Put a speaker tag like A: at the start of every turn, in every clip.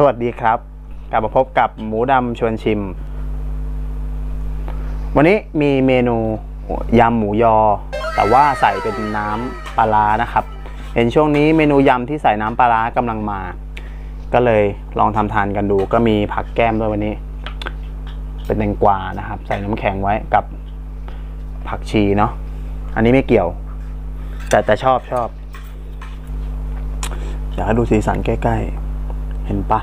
A: สวัสดีครับ กลับมาพบกับหมูดำชวนชิม วันนี้มีเมนูยำหมูยอ แต่ว่าใส่เป็นน้ำปลาร้านะครับ เห็นช่วงนี้เมนูยำที่ใส่น้ำปลาร้ากำลังมา ก็เลยลองทำทานกันดู ก็มีผักแก้มด้วยวันนี้ เป็นแตงกวานะครับ ใส่น้ำแข็งไว้กับผักชีเนาะอันนี้ไม่เกี่ยว แต่แต่ชอบชอบอยากให้ดูสีสันใกล้ ๆ เห็นปะ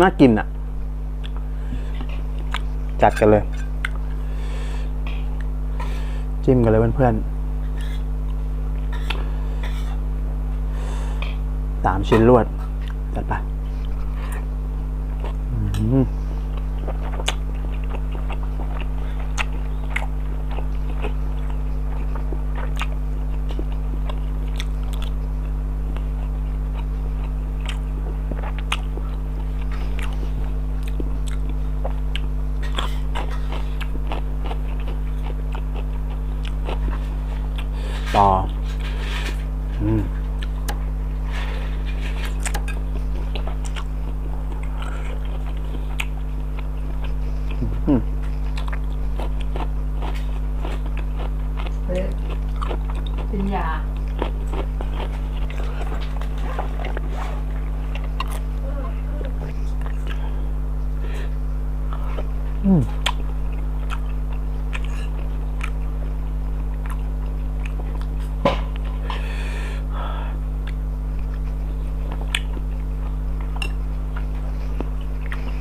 A: น่ากินอะ่ะ จัดกันเลย จิ้มกันเลยเพื่อนๆสามชิ้นรวด จัดไป ต่ออืม
B: เฮ้ยกินยา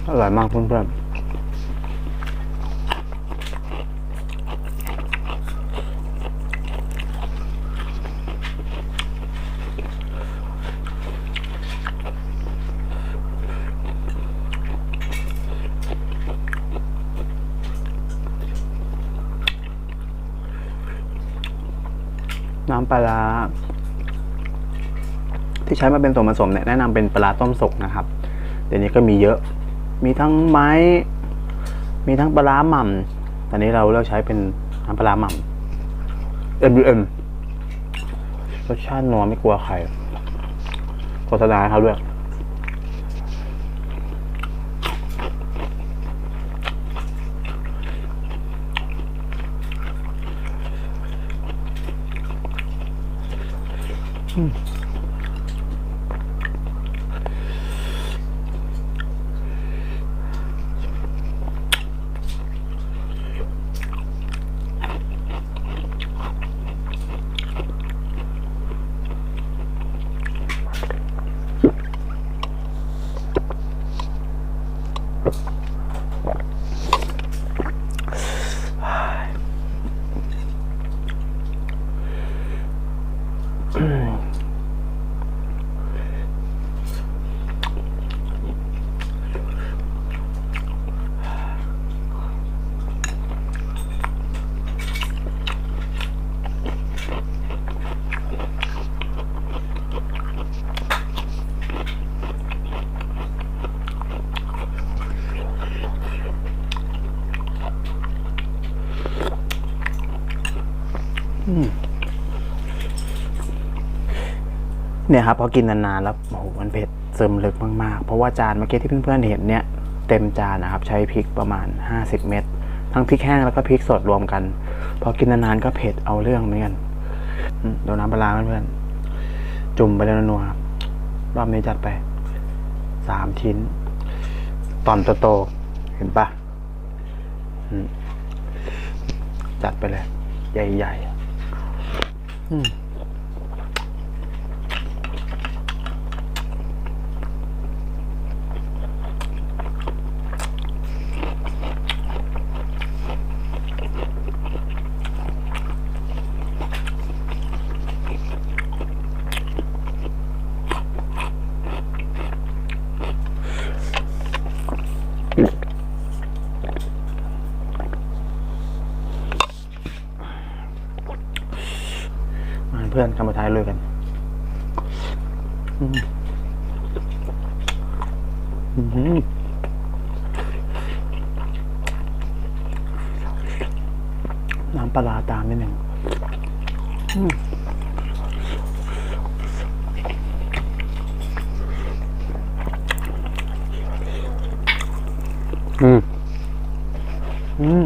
A: อร่อยมากเพื่อนๆน้ำปลาที่ใช้มาเป็นส่วนผสมเนี่ยแนะนำเป็นปลาร้าต้มสุกนะครับ เดี๋ยวนี้ก็มีเยอะ มีทั้งไม้ มีทั้งปลาหม่ำตอนนี้เราเลือกใช้เป็นน้ำปลาหม่ำ M M รสชาตินัวไม่กลัวใครโฆษณาเขาด้วย เนี่ยครับพอกินนานๆแล้วโอ้โหมันเผ็ดซึมลึกมากๆ เพราะว่าจานเมื่อกี้ที่เพื่อนๆเห็นเนี่ยเต็มจานนะครับ ใช้พริกประมาณ 50 เม็ดทั้งพริกแห้งแล้วก็พริกสดรวมกัน พอกินนานๆก็เผ็ดเอาเรื่องเหมือนกันเดี๋ยวน้ำปลาเพื่อนๆจุ่มไปแล้วนัวๆรอบนี้จัดไปสามชิ้น ตอนโตๆเห็นปะจัดไปเลย ใหญ่ๆ อื พื่อนคำท้ายลุยกันน้ำปลาตามนิดหนึ่งอืม อืม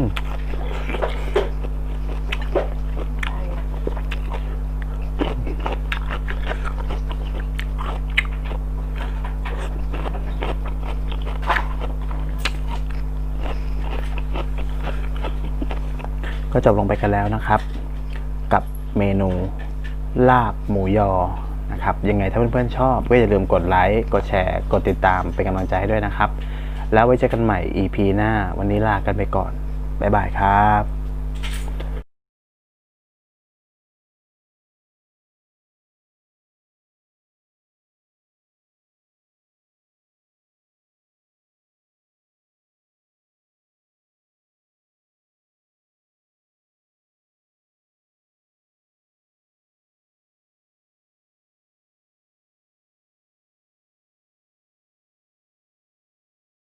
A: ก็จบลงไปกันแล้วนะครับ กับเมนูลาบหมูยอนะครับยังไงถ้าเพื่อนๆชอบก็อย่าลืมกดไลค์กดแชร์กดติดตามเป็นกำลังใจให้ด้วยนะครับ แล้วไว้เจอกันใหม่ EP หน้า วันนี้ลากันไปก่อน บ๊ายบายครับ